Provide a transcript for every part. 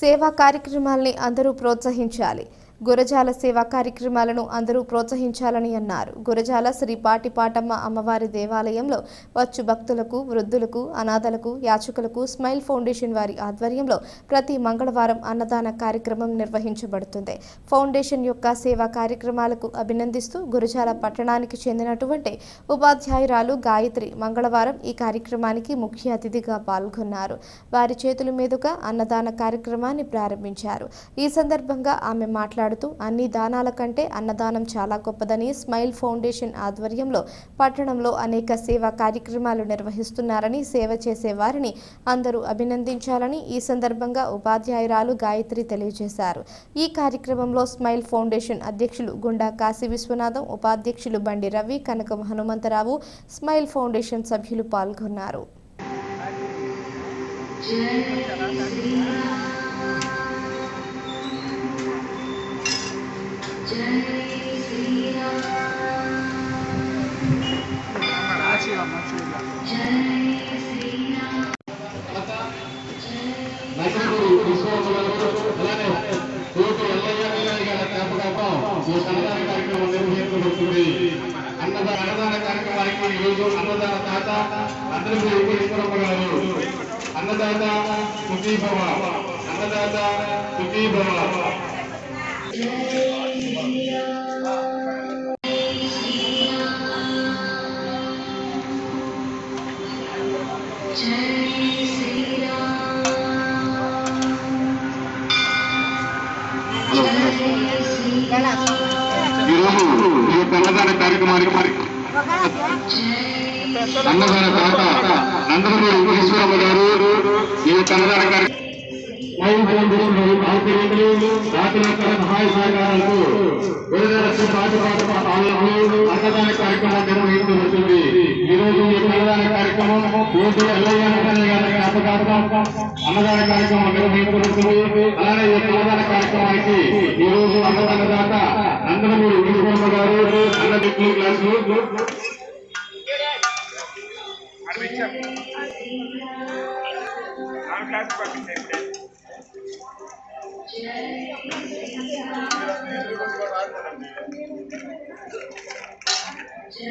సేవా కార్యక్రమాల్ని అందరూ ప్రోత్సహించాలి. గురజాల సేవా కార్యక్రమాలను అందరూ ప్రోత్సహించాలని అన్నారు. గురజాల శ్రీ పాటిపాటమ్మ అమ్మవారి దేవాలయంలో వచ్చు భక్తులకు వృద్ధులకు అనాథలకు యాచకులకు స్మైల్ ఫౌండేషన్ వారి ఆధ్వర్యంలో ప్రతి మంగళవారం అన్నదాన కార్యక్రమం నిర్వహించబడుతుంది. ఫౌండేషన్ యొక్క సేవా కార్యక్రమాలకు అభినందిస్తూ గురజాల పట్టణానికి చెందినటువంటి ఉపాధ్యాయురాలు గాయత్రి మంగళవారం ఈ కార్యక్రమానికి ముఖ్య అతిథిగా పాల్గొన్నారు. వారి చేతుల మీదుగా అన్నదాన కార్యక్రమాన్ని ప్రారంభించారు. ఈ సందర్భంగా ఆమె మాట్లాడుతూ అన్ని దానాల కంటే అన్నదానం చాలా గొప్పదని స్మైల్ ఫౌండేషన్ ఆధ్వర్యంలో పట్టణంలో అనేక సేవా కార్యక్రమాలు నిర్వహిస్తున్నారని సేవ చేసే వారిని అందరూ అభినందించాలని ఈ సందర్భంగా ఉపాధ్యాయురాలు గాయత్రి తెలియజేశారు. ఈ కార్యక్రమంలో స్మైల్ ఫౌండేషన్ అధ్యక్షులు గుండా కాశీ విశ్వనాథం ఉపాధ్యక్షులు బండి రవి కనకం హనుమంతరావు స్మైల్ ఫౌండేషన్ సభ్యులు పాల్గొన్నారు. నలుగురు విశ్వాసులకు అలానే అన్నదాన అన్నదాన అన్నదాన కార్యక్రమానికి ఈరోజు అన్నదాన తాత అందరికీ ఉపయోగించడం అన్నదాత సుఖీభవ. అన్నదాత సుఖీభవ. ఈరోజు ఈ యొక్క అన్నదాన కార్యక్రమానికి మరి అన్నదాన నందమూరి ఈశ్వరమ్మ గారు పార్టీల యొక్క సహాయ సహకారాలకు కార్యక్రమం నిర్వహించడం వచ్చింది. ఈ కార్యక్రమం కోటి ఎల్లయ్య ఈ రోజు అన్నదానదాత నందనమూరి Ahora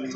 le.